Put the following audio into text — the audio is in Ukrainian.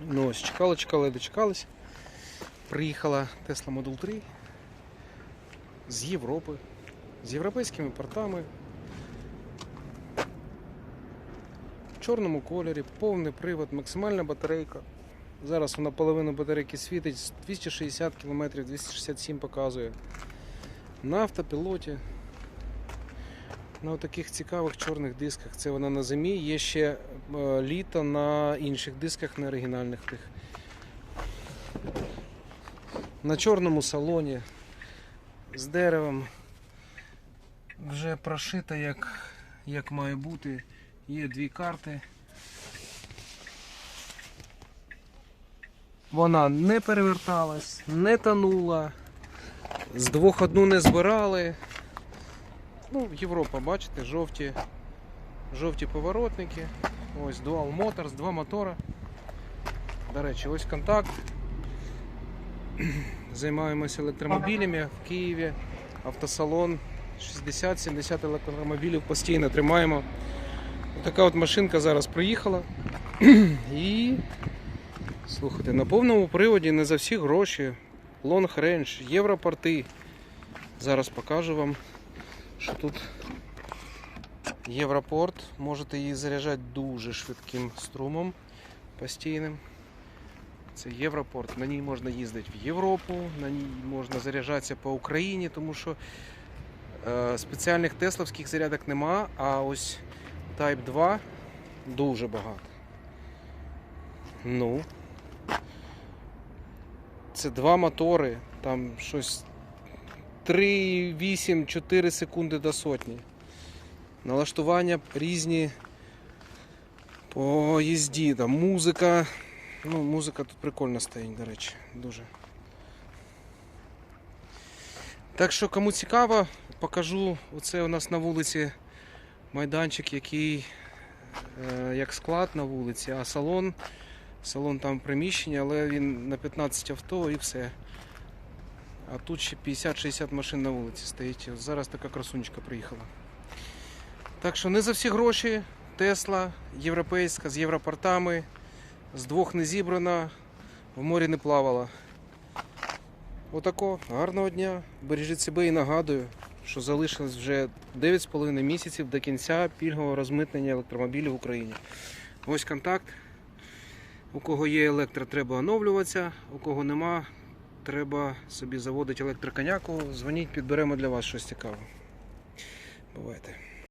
Ну ось, чекали, чекали, дочекались. Приїхала Tesla Model 3 з Європи, з європейськими портами. В чорному кольорі, повний привод, максимальна батарейка. Зараз вона половину батарейки світить, 260 км, 267 показує. На автопілоті. На таких цікавих чорних дисках. Це вона на зимі. Є ще е, літо на інших дисках, на оригінальних тих. На чорному салоні з деревом. Вже прошита як, як має бути. Є дві карти. Вона не переверталась, не тонула. З двох одну не збирали. Ну, Європа, бачите, жовті, жовті поворотники. Ось Dual Motors, два мотора. До речі, ось контакт. Займаємося електромобілями в Києві. Автосалон 60-70 електромобілів постійно тримаємо. Така от машинка зараз приїхала. І слухайте, на повному приводі не за всі гроші. Long range, європорти. Зараз покажу вам що тут Європорт, можете її заряджати дуже швидким струмом постійним. Це Європорт, на ній можна їздити в Європу, на ній можна заряджатися по Україні, тому що е, спеціальних тесловських зарядок нема, а ось Type 2 дуже багато. Ну, це два мотори, там щось 3-8-4 секунди до сотні. Налаштування різні по їзді. Там музика. Ну, музика тут прикольно стоїть, до речі, дуже. Так що, кому цікаво, покажу. Оце у нас на вулиці майданчик, який е, як склад на вулиці, а салон. Салон там приміщення, але він на 15 авто і все. А тут ще 50-60 машин на вулиці стоїть. От зараз така красунечка приїхала. Так що не за всі гроші. Тесла європейська з європортами. З двох не зібрана, в морі не плавала. Отако, гарного дня. Бережіть себе і нагадую, що залишилось вже 9,5 місяців до кінця пільгового розмитнення електромобілів в Україні. Ось контакт. У кого є електро, треба оновлюватися, у кого нема, треба собі заводити електроконяку. Дзвоніть, підберемо для вас щось цікаве. Бувайте.